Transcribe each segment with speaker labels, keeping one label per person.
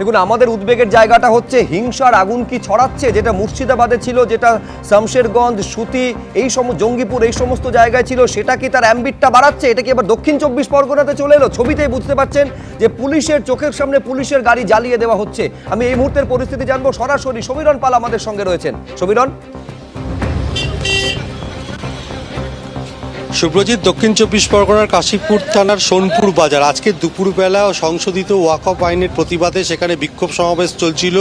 Speaker 1: দেখুন, আমাদের উদ্বেগের জায়গাটা হচ্ছে হিংসার আগুন কি ছড়াচ্ছে, যেটা মুর্শিদাবাদে ছিল, যেটা শামশেরগঞ্জ, সুতি, এই সম, জঙ্গিপুর, এই সমস্ত জায়গায় ছিল, সেটা কি তার অ্যাম্বিটটা বাড়াচ্ছে? এটা কি আবার দক্ষিণ চব্বিশ পরগনাতে চলে এলো? ছবিতেই বুঝতে পারছেন যে পুলিশের চোখের সামনে পুলিশের গাড়ি জ্বালিয়ে দেওয়া হচ্ছে। আমি এই মুহূর্তের পরিস্থিতি জানব সরাসরি। সমীরণ পাল আমাদের সঙ্গে রয়েছেন। সমীরণ?
Speaker 2: সুপ্রজিৎ দক্ষিণ চব্বিশ পরগনার কাশীপুর থানার সোনপুর বাজার। আজকে দুপুরবেলা সংশোধিত ওয়াকফ আইনের প্রতিবাদে সেখানে বিক্ষোভ সমাবেশ চলছিল।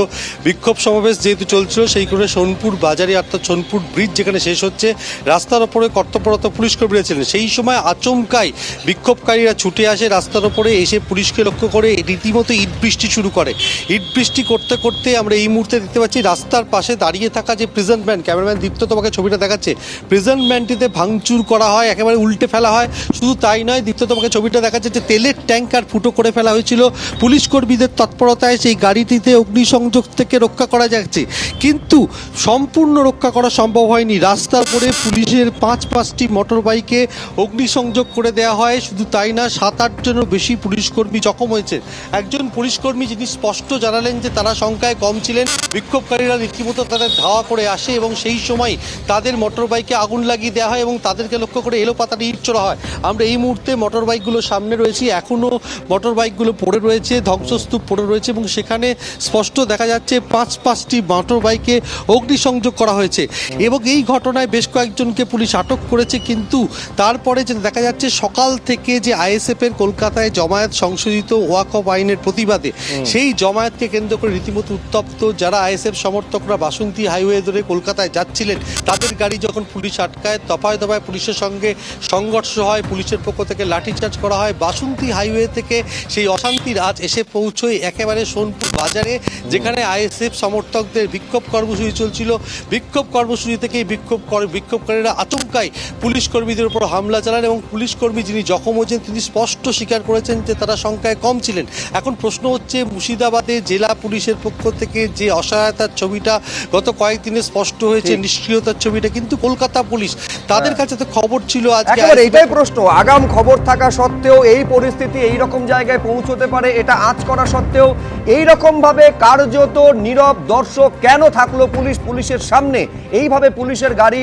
Speaker 2: বিক্ষোভ সমাবেশ যেহেতু চলছিল, সেই কারণে সোনপুর বাজারে অর্থাৎ সোনপুর ব্রিজ যেখানে শেষ হচ্ছে, রাস্তার ওপরে কর্তব্যরত পুলিশ কর্মীরা ছিলেন। সেই সময় আচমকাই বিক্ষোভকারীরা ছুটে আসে রাস্তার ওপরে, এসে পুলিশকে লক্ষ্য করে রীতিমতো ইট বৃষ্টি শুরু করে। ইট বৃষ্টি করতে করতে আমরা এই মুহূর্তে দেখতে পাচ্ছি, রাস্তার পাশে দাঁড়িয়ে থাকা যে প্রেজেন্ট ম্যান ক্যামেরাম্যান দীপ্ত তোমাকে ছবিটা দেখাচ্ছে। প্রেজেন্ট ম্যানটিতে ভাঙচুর করা হয়, একেবারে উল্টে ফেলা হয়। শুধু তাই নয়, দীপ্ত তোমাকে ছবিটা দেখাচ্ছে যে তেলের ট্যাঙ্কার ফুটো করে ফেলা হয়েছিল। পুলিশ কর্মীদের তৎপরতায় সেই গাড়িটিতে অগ্নিসংযোগ থেকে রক্ষা করা যাচ্ছে। কিন্তু সম্পূর্ণ রক্ষা করা সম্ভব হয়নি। রাস্তার পরে পুলিশের পাঁচ পাঁচটি মোটর বাইকে অগ্নিসংযোগ করে দেওয়া হয়। শুধু তাই না, সাত আটজনের বেশি পুলিশ কর্মী জখম হয়েছে। একজন পুলিশ কর্মী যিনি স্পষ্ট জানালেন যে তারা সংখ্যায় কম ছিলেন, বিক্ষোভকারীরা রীতিমতো তাদের ধাওয়া করে আসে এবং সেই সময় তাদের মোটর বাইকে আগুন লাগিয়ে দেওয়া হয় এবং তাদেরকে লক্ষ্য করে এলো পাতাটি ইট ছোড়া হয়। আমরা এই মুহূর্তে মোটর বাইকগুলো সামনে রয়েছি। এখনও মোটর বাইকগুলো পড়ে রয়েছে ধ্বংসস্তূপ পড়ে রয়েছে এবং সেখানে স্পষ্ট দেখা যাচ্ছে পাঁচ পাঁচটি মোটর বাইকে অগ্নিসংযোগ করা হয়েছে। এবং এই ঘটনায় বেশ কয়েকজনকে পুলিশ আটক করেছে কিন্তু তারপরে যেটা দেখা যাচ্ছে সকাল থেকে যে আইএসএফ এর কলকাতায় জমায়েত সংশোধিত ওয়াকফ আইনের প্রতিবাদে সেই জমায়েতকে কেন্দ্র করে রীতিমতো উত্তপ্ত যারা আইএসএফ সমর্থকরা বাসন্তী হাইওয়ে ধরে কলকাতায় যাচ্ছিলেন তাদের গাড়ি যখন পুলিশ আটকায় দফায় দফায় পুলিশের সঙ্গে সংঘর্ষ হয় পুলিশের পক্ষ থেকে লাঠিচার্জ করা হয়। বাসন্তী হাইওয়ে থেকে সেই অশান্তির আজ এসে পৌঁছয় একেবারে সোনপুর বাজারে যেখানে আইএসএফ সমর্থকদের বিক্ষোভ কর্মসূচি চলছিল। বিক্ষোভ কর্মসূচি থেকেই বিক্ষোভ কর- বিক্ষোভকারীরা আচমকাই পুলিশ কর্মীদের উপর হামলা চালান এবং পুলিশ কর্মী যিনি জখম হয়েছেন তিনি স্পষ্ট স্বীকার করেছেন যে তারা সংখ্যায় কম ছিলেন। এখন প্রশ্ন হচ্ছে মুর্শিদাবাদে জেলা পুলিশের পক্ষ থেকে যে অসহায়তার ছবিটা গত কয়েকদিনে স্পষ্ট হয়েছে নিষ্ক্রিয়তার ছবিটা কিন্তু কলকাতা পুলিশ তাদের কাছে তো খবর ছিল আজকে
Speaker 1: একেবারে এটাই প্রশ্ন আগাম খবর থাকা সত্ত্বেও এই পরিস্থিতি এই রকম জায়গায় পৌঁছতে পারে এটা আঁচ করা সত্ত্বেও এই রকম ভাবে কার্যত নীরব দর্শক কেন থাকল পুলিশ পুলিশের সামনে? এইভাবে পুলিশের গাড়ি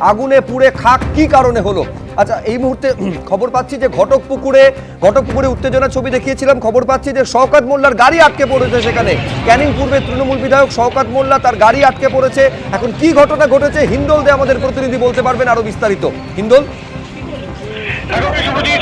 Speaker 1: আগুনে পুড়ে খাক কি কারণে হলো? আচ্ছা এই মুহূর্তে খবর পাচ্ছি যে ঘটক পুকুরে ঘটক পুকুরে উত্তেজনা ছবি দেখিয়েছিলাম। খবর পাচ্ছি যে শওকাত মোল্লার গাড়ি আটকে পড়েছে সেখানে। ক্যানিং পূর্বে তৃণমূল বিধায়ক শওকাত মোল্লা তার গাড়ি আটকে পড়েছে। এখন কি ঘটনা ঘটেছে? হিন্দোল দে আমাদের প্রতিনিধি বলতে পারবেন আরও বিস্তারিত। হিন্দোল?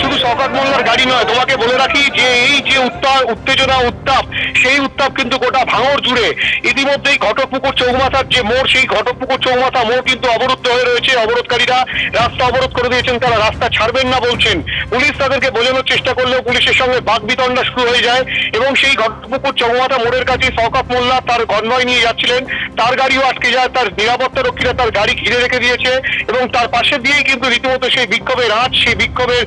Speaker 3: শুধু শওকত মোল্লার গাড়ি নয়, তোমাকে বলে রাখি যে এই যে উত্তাপ উত্তেজনা, উত্তাপ, সেই উত্তাপ কিন্তু গোটা ভাঙর জুড়ে ইতিমধ্যেই ঘটকপুকুর চৌমাথার যে মোড়, সেই ঘটকপুকুর চৌমাথা মোড় কিন্তু অবরুদ্ধ হয়ে রয়েছে। অবরোধকারীরা রাস্তা অবরোধ করে দিয়েছেন, তারা রাস্তা ছাড়বেন না বলছেন। পুলিশ তাদেরকে বোঝানোর চেষ্টা করলেও পুলিশের সঙ্গে বাক বিতণ্ডা শুরু হয়ে যায় এবং সেই ঘটকপুকুর চৌমাথা মোড়ের কাছে শওকত মোল্লা তার গনভয় নিয়ে যাচ্ছিলেন। তার গাড়িও আটকে যায় তার নিরাপত্তা রক্ষীরা তার গাড়ি ঘিরে রেখে দিয়েছে এবং তার পাশে দিয়েই কিন্তু রীতিমতো সেই বিক্ষোভের রাত সেই বিক্ষোভের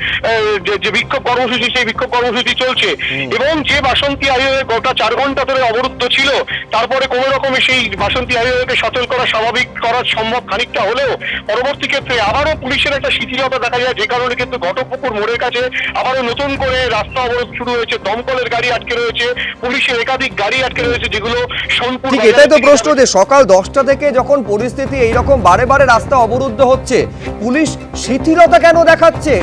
Speaker 3: যে- বিক্ষোভ কর্মসূচি সেই বিক্ষোভ কর্মসূচি চলছে। এবং যে বাসন্তী হাইওয়ে গোটা চার ঘণ্টা ধরে অবরুদ্ধ ছিল তারপরে কোনো রকমে সেই বাসন্তী হাইওয়েকে সচল করা স্বাভাবিক করা সম্ভব খানিকটা হলেও পরবর্তী ক্ষেত্রে আবারও পুলিশের একটা শিথিলতা দেখা যায় যে কারণে কিন্তু ঘটকপুকুর মোড়ের কাছে আবারও নতুন করে রাস্তা অবরোধ শুরু হয়েছে দমকলের গাড়ি আটকে রয়েছে পুলিশের একাধিক গাড়ি আটকে রয়েছে যেগুলো সম্পূর্ণ
Speaker 1: ঠিক এটাই তো প্রশ্ন যে সকাল দশটা থেকে যখন পরিস্থিতি এইরকম বারে বারে রাস্তা অবরুদ্ধ হচ্ছে পুলিশ শিথিলতা কেন দেখাচ্ছে?